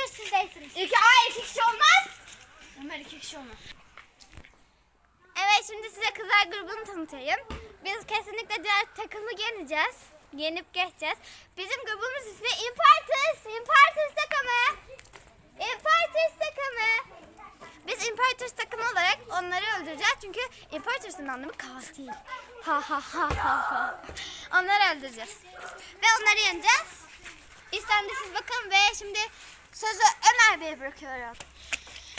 kaleci oyuncu siz değilsiniz. İki, aa iki kişi olmaz. Ömer iki kişi olmaz. Evet şimdi size kızlar grubunu tanıtayım. Biz kesinlikle diğer takımı yeneceğiz. Yenip geçeceğiz. Bizim grubumuz ismi Impartus. Impartus takımı. Impartus takımı. Biz Impartus takımı olarak onları öldüreceğiz. Çünkü Impartus'un anlamı katil. Ha ha ha ha ha. Onları öldüreceğiz. Ve onları yeneceğiz. İstendi siz bakın ve şimdi sözü Ömer Bey'e bırakıyorum.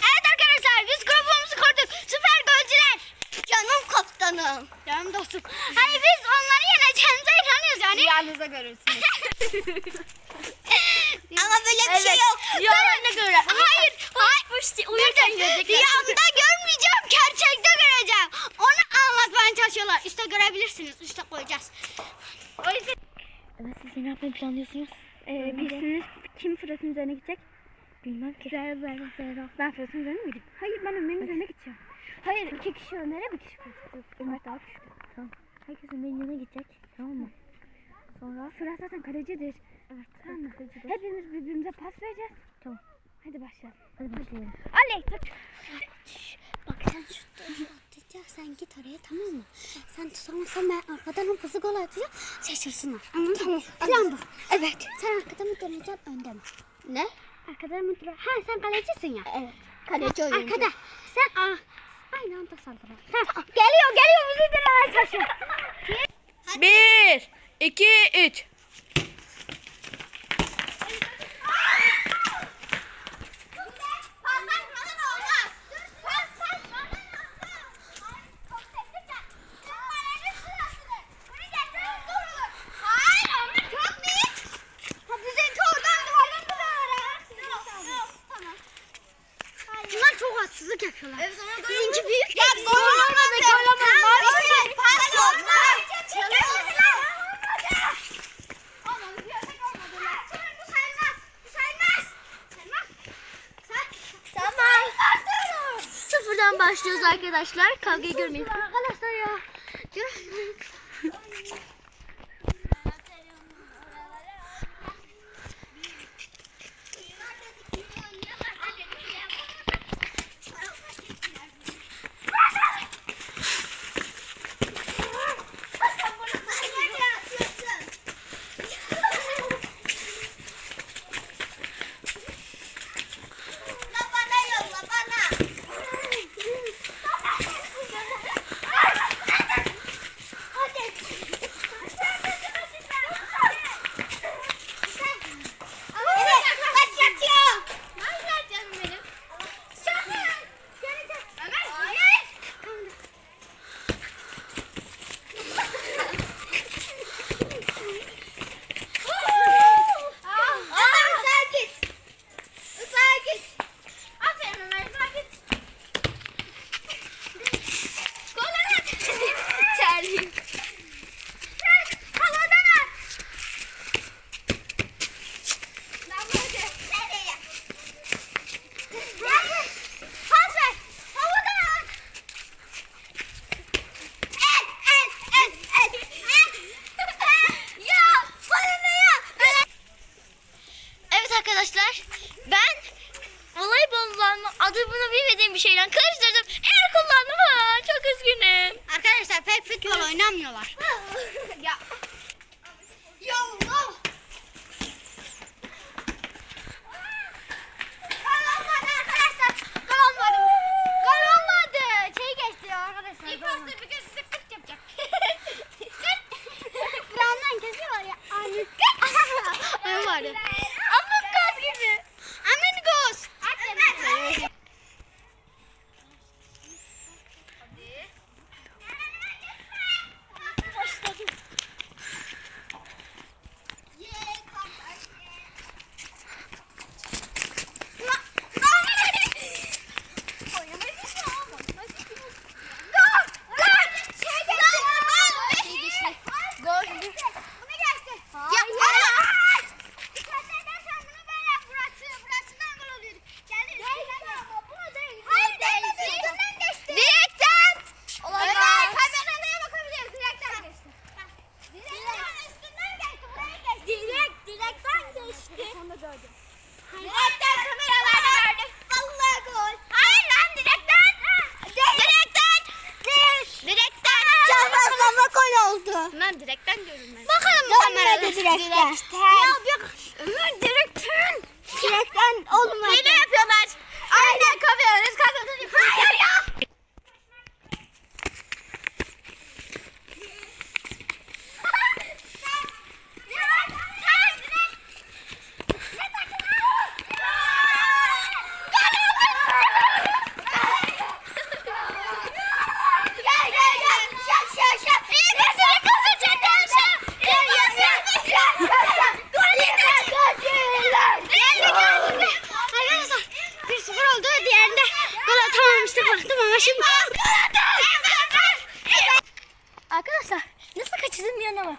Evet arkadaşlar biz grubumuzu kurduk. Süper golcüler. Canım kaptanım. Canım dostum. Hani biz onları yeneceğimize inanıyoruz yani. Rüyanızda görürsünüz. Ama böyle bir şey yok. Rüyalarına göre. Hayır. Hayır. Uyurken görecekler. Rüyamda görmeyeceğim. Gerçekte göreceğim. Onu anlatmaya çalışıyorlar. Üste görebilirsiniz. Üste koyacağız. O yüzden Evet siz ne yapmayı planlıyorsunuz? Ee, kim Fırat'ın üzerine gidecek? Bilmem ki. Zehra, Zehra, Zehra. Ben Fırat'ın üzerine mi gideyim? Hayır ben Ömer'in üzerine gideceğim. Hayır iki kişi Ömer'e bir kişi Fırat'a. Ömer daha güçlü. Tamam. Herkes Ömer'in yanına gidecek. Tamam mı? Sonra Fırat zaten kalecidir. Evet. Tamam mı? kalecidir. Hepimiz birbirimize pas vereceğiz. Tamam. Hadi başlayalım. Hadi başlayalım. Aley tut. Bak sen şu topu git oraya tamam mı? Sen tutamazsan ben arkadan o pası gol atacağım. Şaşırsınlar. Anladın mı? Plan bu. Evet. Sen arkadan mı döneceksin önde mi? Ne? Arkadan mı duruyor? Ha sen kalecisin ya. Evet. Kaleci oyuncu. Arkada. Sen ah. Aynı anda saldılar. Tamam. Geliyor geliyor bizi dinlemeye çalışıyor. Bir, iki, üç. Paslaşmadan olmaz. Pas paslaşmadan olmaz. Top teknikten. Numaralı sırasıdır. Bunu getirin durulur. Hayır ama çok büyük. Ha bizimki oradan duvarın duvara. Tamam. Bunlar çok yapıyorlar. Evet ama Bizimki büyük. Ya gol olmadı. Gol olmadı. Mavi pas olmaz. Çekemediler. Olmadı. Tamam. Sıfırdan başlıyoruz arkadaşlar. Kavgayı görmeyin. kullanma adı bunu bilmediğim bir şeyden karıştırdım. Er kullandım çok üzgünüm. Arkadaşlar pek futbol oynamıyorlar. ya. Ya Allah. Şey Kıramdan kesiyor ya. Anne. Ay var. Buradan direkten görünmez. Bakalım kamerada direkten. direkten. Ya bir Ömür direkten. Direkten olmadı. tane var.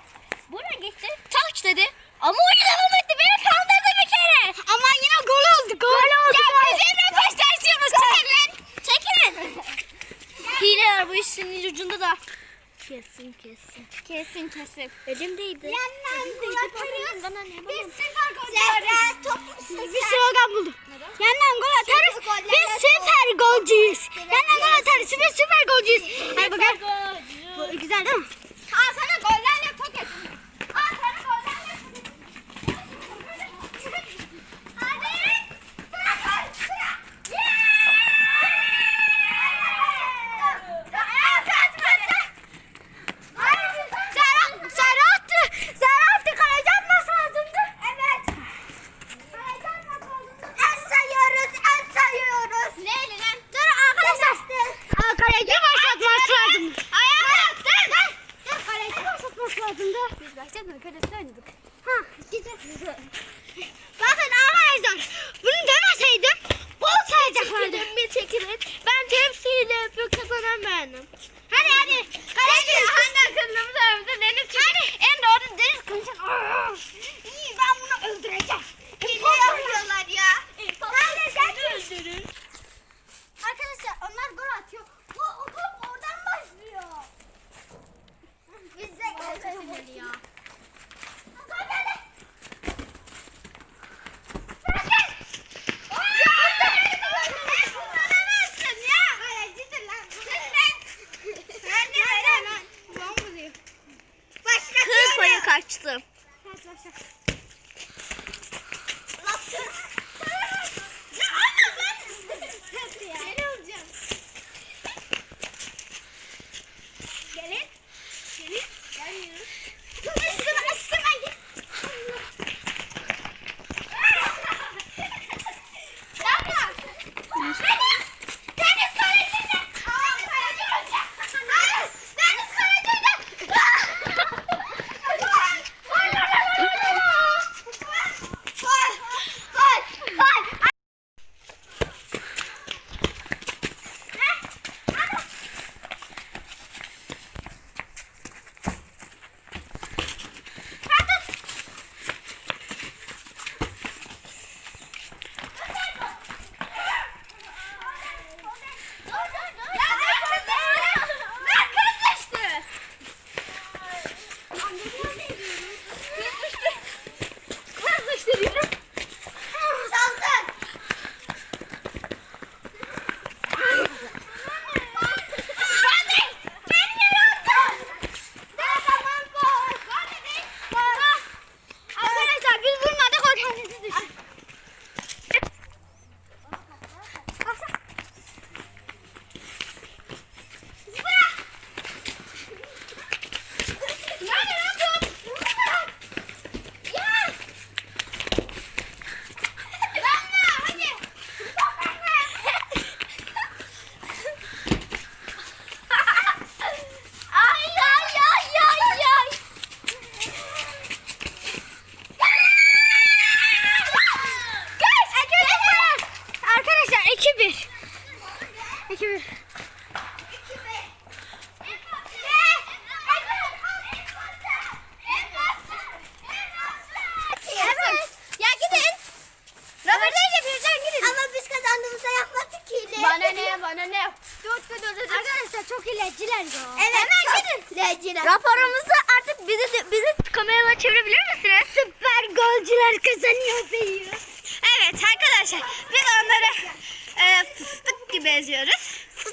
Buna gitti. Taç dedi. Ama oyun devam etti. Beni kandırdı bir kere. Ama yine gol oldu. Gol, gol oldu. Ya gol. bize nefes tersiyorsunuz. Çekilin. Çekilin. Hile var bu işin ucunda da. Kesin kesin. Kesin kesin. Elimdeydi. Yenmem gol atarız. Bana ne bana. Biz süper gol atarız. Bir slogan buldum. Yenmem gol atarız. Biz Arkadaşlar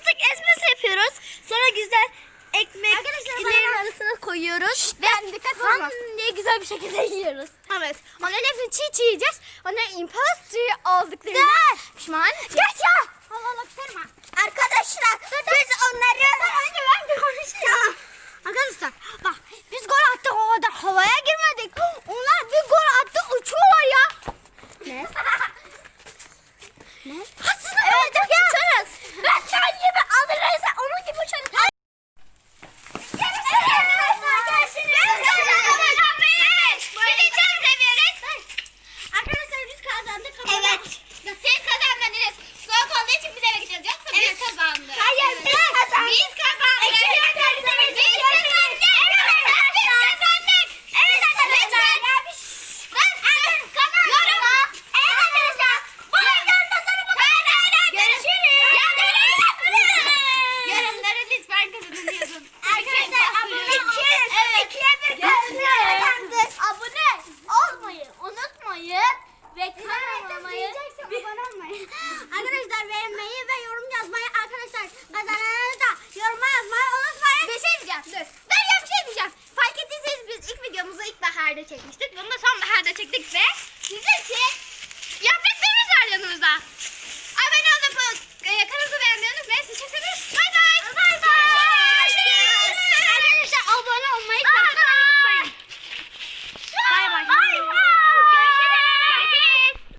fıstık ezmesi yapıyoruz. Sonra güzel ekmek ekmeklerin arasına koyuyoruz. Ben dikkat olmaz. diye güzel bir şekilde yiyoruz. Evet. Onların hepsini çiğ çiğ yiyeceğiz. Onların imposter olduklarına pişman. Geç ya. Allah Allah kırma. Arkadaşlar biz onları... Önce ben de konuşacağım. Arkadaşlar bak biz gol attık o kadar havaya girmedik. Onlar bir gol attı uçuyorlar ya.